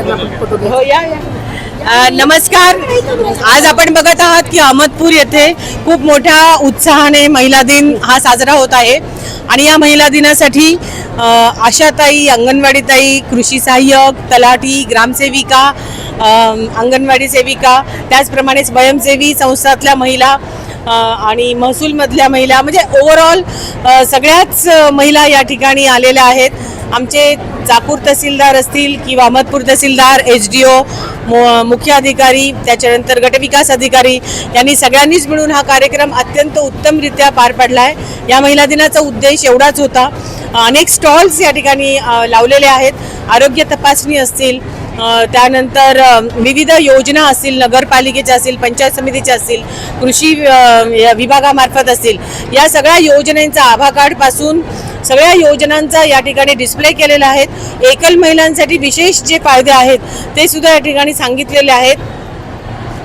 हो या नमस्कार. आज आपण बघत आहात की अहमदपूर येथे खूप मोठ्या उत्साहाने महिला दिन हा साजरा होत आहे. आणि या महिला दिनासाठी आशाताई अंगणवाडीताई कृषी सहाय्यक तलाठी ग्रामसेविका अंगणवाडी सेविका त्याचप्रमाणे स्वयंसेवी संस्थातल्या महिला आणि महसूलमधल्या महिला म्हणजे ओव्हरऑल सगळ्याच महिला या ठिकाणी आलेल्या आहेत. आमचे चाकूर तहसीलदार असतील किंवा अहमदपूर तहसीलदार एच डी ओ मुख्य अधिकारी त्याच्यानंतर गटविकास अधिकारी यांनी सगळ्यांनीच मिळून हा कार्यक्रम अत्यंत उत्तमरित्या पार पाडला आहे या महिला दिनाचा उद्देश एवढाच होता. अनेक स्टॉल्स या ठिकाणी लावलेले आहेत. आरोग्य तपासणी असतील त्यानंतर विविध योजना असतील नगरपालिकेच्या असतील पंचायत समितीच्या असतील कृषी या विभागामार्फत असतील. या सगळ्या योजनांचा आभा कार्डपासून सगळ्या योजनांचा या ठिकाणी डिस्प्ले केलेला आहेत. एकल महिलांसाठी विशेष जे फायदे आहेत ते सुद्धा या ठिकाणी सांगितलेले आहेत.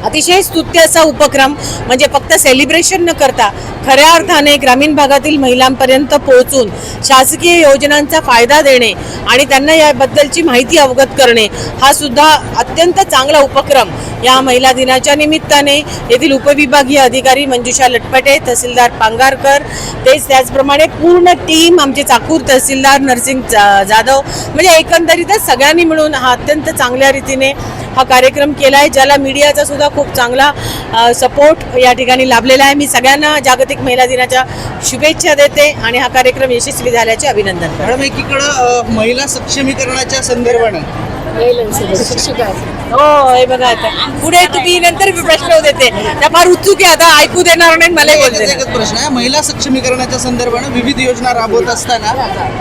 अतिशय स्तुत्य असा उपक्रम म्हणजे फक्त सेलिब्रेशन न करता खऱ्या अर्थाने ग्रामीण भागातील महिलांपर्यंत पोहोचून शासकीय योजनांचा फायदा देणे आणि त्यांना याबद्दलची माहिती अवगत करणे हा सुद्धा अत्यंत चांगला उपक्रम. या महिला दिनाच्या निमित्ताने येथील उपविभागीय अधिकारी मंजुषा लटपटे तहसीलदार पांगारकर तेच त्याचप्रमाणे पूर्ण टीम आमचे चाकूर तहसीलदार नरसिंग जा- जाधव म्हणजे एकंदरीतच सगळ्यांनी मिळून हा अत्यंत चांगल्या रीतीने हा कार्यक्रम केला आहे ज्याला मीडियाचा सुद्धा खूप चांगला सपोर्ट या ठिकाणी लाभलेला आहे. मी सगळ्यांना जागतिक महिला दिनाच्या शुभेच्छा देते आणि हा कार्यक्रम यशस्वी झाल्याचे अभिनंदन मॅडम एकीकडं महिला सक्षमीकरणाच्या संदर्भानं हो हे बघा आता. पुढे तुम्ही नंतर मी प्रश्न देते. त्या फार उत्सुक आहे आता ऐकू देणार नाही मला एकच बोलते. एकच प्रश्न आहे. महिला सक्षमीकरणाच्या संदर्भानं विविध योजना राबवत असताना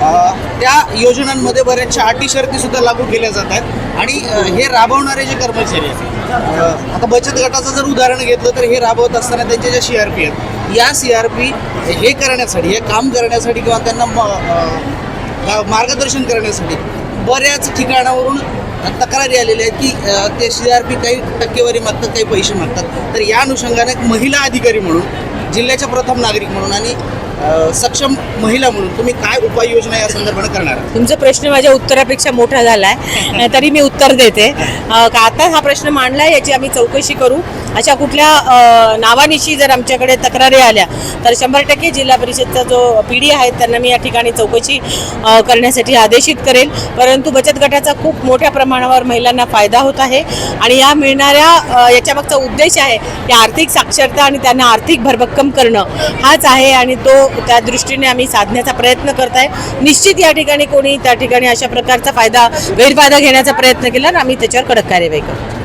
अ, त्या योजनांमध्ये बऱ्याचशा अटी शर्ती सुद्धा लागू केल्या जातात आणि अ, हे राबवणारे जे कर्मचारी आहेत अ, आता बचत गटाचं जर उदाहरण घेतलं तर हे राबवत असताना त्यांचे जे सी आर पी आहेत या सी आर पी हे करण्यासाठी हे काम करण्यासाठी किंवा त्यांना म- अ, गा- मार्गदर्शन करण्यासाठी बऱ्याच ठिकाणावरून तक्रारी आलेल्या आहेत की ते सी आर पी काही टक्केवारी मागतात काही पैसे मागतात. तर या अनुषंगाने एक महिला अधिकारी म्हणून जिल्ह्याच्या प्रथम नागरिक म्हणून आणि सक्षम महिला म्हणून तुम्ही काय उपाययोजना या संदर्भाने करणार? तुमचा प्रश्न माझ्या उत्तरापेक्षा मोठा झाला आहे तरी मी उत्तर देते. आता हा प्रश्न मांडला आहे याची आम्ही चौकशी करू. अशा कुठल्या नावानिशी जर आमच्याकडे तक्रारी आल्या तर शंभर टक्के जिल्हा परिषदचा जो पी डी आहे त्यांना मी या ठिकाणी चौकशी करण्यासाठी आदेशित करेल. परंतु बचत गटाचा खूप मोठ्या प्रमाणावर महिलांना फायदा होत आहे आणि या मिळणाऱ्या याच्यामागचा उद्देश आहे की आर्थिक साक्षरता आणि त्यांना आर्थिक भरभक्कम करणं. हाच आहे आणि तो त्या दृष्टीने आम्ही साधण्याचा प्रयत्न करत आहे निश्चित या ठिकाणी कोणी त्या ठिकाणी अशा प्रकारचा फायदा गैरफायदा घेण्याचा प्रयत्न केला तर आम्ही त्याच्यावर कडक कार्यवाही करू